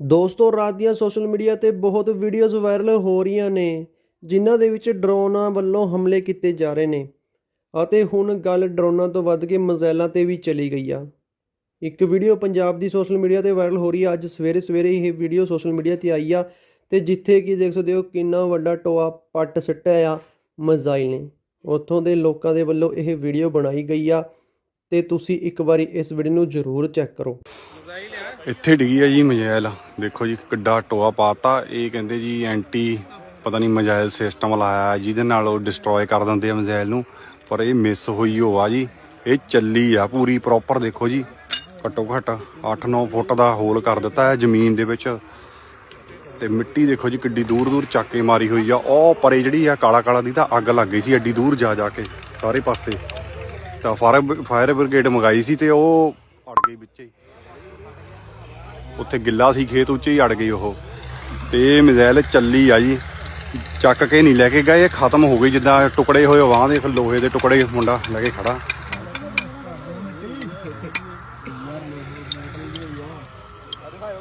ਦੋਸਤੋ, ਰਾਤ ਦੀਆਂ ਸੋਸ਼ਲ ਮੀਡੀਆ ਤੇ ਬਹੁਤ ਵੀਡੀਓਜ਼ ਵਾਇਰਲ ਹੋ ਰਹੀਆਂ ਨੇ, ਜਿਨ੍ਹਾਂ ਦੇ ਵਿੱਚ ਡਰੋਨਾਂ ਵੱਲੋਂ ਹਮਲੇ ਕੀਤੇ ਜਾ ਰਹੇ ਨੇ ਅਤੇ ਹੁਣ ਗੱਲ ਡਰੋਨਾਂ ਤੋਂ ਵੱਧ ਕੇ ਮਜ਼ਾਇਲਾਂ ਤੇ ਵੀ ਚਲੀ ਗਈ ਆ। ਇੱਕ ਵੀਡੀਓ ਪੰਜਾਬ ਦੀ ਸੋਸ਼ਲ ਮੀਡੀਆ ਤੇ ਵਾਇਰਲ ਹੋ ਰਹੀ ਆ। ਅੱਜ ਸਵੇਰੇ ਸਵੇਰੇ ਇਹ ਵੀਡੀਓ ਸੋਸ਼ਲ ਮੀਡੀਆ ਤੇ ਆਈ ਆ ਤੇ ਜਿੱਥੇ ਕਿ ਦੇਖ ਸਕਦੇ ਹੋ ਕਿੰਨਾ ਵੱਡਾ ਟੋਆ ਪੱਟ ਸਿੱਟਿਆ ਆ ਮਜ਼ਾਇਲ ਨੇ। ਉੱਥੋਂ ਦੇ ਲੋਕਾਂ ਦੇ ਵੱਲੋਂ ਇਹ ਵੀਡੀਓ ਬਣਾਈ ਗਈ ਆ। ਤੇ ਤੁਸੀਂ ਇੱਕ ਵਾਰੀ ਇਸ ਵੀਡੀਓ ਨੂੰ ਜ਼ਰੂਰ ਚੈੱਕ ਕਰੋ। ਇੱਥੇ ਡਿੱਗੀ ਆ ਜੀ ਮਜਾਇਲ। ਦੇਖੋ ਜੀ ਕਿੱਡਾ ਟੋਆ ਪਾਤਾ। ਇਹ ਕਹਿੰਦੇ ਜੀ ਐਂਟੀ ਪਤਾ ਨਹੀਂ ਮਜਾਇਲ ਸਿਸਟਮ ਲਾਇਆ, ਜਿਹਦੇ ਨਾਲ ਉਹ ਡਿਸਟਰੋਏ ਕਰ ਦਿੰਦੇ ਆ ਮਜਾਇਲ ਨੂੰ। ਪਰ ਇਹ ਮਿਸ ਹੋਈ ਹੋ ਆ ਜੀ। ਇਹ ਚੱਲੀ ਆ ਪੂਰੀ ਪ੍ਰੋਪਰ ਦੇਖੋ ਜੀ। ਘੱਟੋ ਘੱਟ 8-9 ਫੁੱਟ ਦਾ ਹੋਲ ਕਰ ਦਿੱਤਾ ਹੈ ਜ਼ਮੀਨ ਦੇ ਵਿੱਚ। ਤੇ ਮਿੱਟੀ ਦੇਖੋ ਜੀ ਕਿੱਡੀ ਦੂਰ ਦੂਰ ਚੱਕ ਕੇ ਮਾਰੀ ਹੋਈ ਆ। ਉਹ ਪਰੇ ਜਿਹੜੀ ਆ ਕਾਲਾ ਕਾਲਾ ਦੀ ਤਾਂ ਅੱਗ ਲੱਗ ਗਈ ਸੀ, ਐਡੀ ਦੂਰ ਜਾ ਜਾ ਕੇ। ਸਾਰੇ ਪਾਸੇ। ਤਾਂ ਫਾਇਰ ਫਾਇਰ ਬ੍ਰਿਗੇਡ ਮੰਗਾਈ ਸੀ ਤੇ ਉਹ ਅੜ ਗਈ ਵਿੱਚੇ ਹੀ। ਉੱਥੇ ਗਿੱਲਾ ਸੀ, ਖੇਤ ਉੱਚੇ ਹੀ ਅੜ ਗਈ ਉਹ। ਤੇ ਮਿਜ਼ਾਈਲ ਚੱਲੀ ਆ ਜੀ ਚੱਕ ਕੇ ਨਹੀਂ ਲੈ ਕੇ ਗਏ, ਇਹ ਖਤਮ ਹੋ ਗਈ ਜਿੱਦਾਂ ਟੁਕੜੇ ਹੋਏ ਵਾਹ ਦੇ ਲੋਹੇ ਦੇ ਟੁਕੜੇ ਮੁੰਡਾ ਲੈ ਕੇ ਖੜਾ।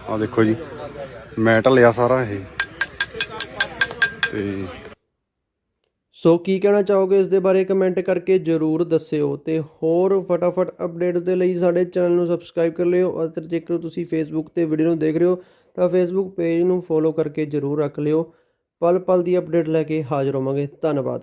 ਆ ਦੇਖੋ ਜੀ, ਮੈਟਲ ਆ ਸਾਰਾ ਇਹ। ਤੇ ਸੋ ਕੀ ਕਹਿਣਾ ਚਾਹੋਗੇ ਇਸ ਦੇ ਬਾਰੇ ਕਮੈਂਟ ਕਰਕੇ ਜਰੂਰ ਦੱਸਿਓ ਤੇ ਹੋਰ ਫਟਾਫਟ ਅਪਡੇਟਸ ਦੇ ਲਈ ਸਾਡੇ ਚੈਨਲ ਨੂੰ ਸਬਸਕ੍ਰਾਈਬ ਕਰ ਲਿਓ ਅਤੇ ਜੇਕਰ ਤੁਸੀਂ ਫੇਸਬੁੱਕ ਤੇ ਵੀਡੀਓ ਨੂੰ ਦੇਖ ਰਹੇ ਹੋ, ਤਾਂ ਫੇਸਬੁੱਕ ਪੇਜ ਨੂੰ ਫੋਲੋ ਕਰਕੇ ਜਰੂਰ ਰੱਖ ਲਿਓ। ਪਲ ਪਲ ਦੀ ਅਪਡੇਟ ਲੈ ਕੇ ਹਾਜ਼ਰ ਹੋਵਾਂਗੇ। ਧੰਨਵਾਦ।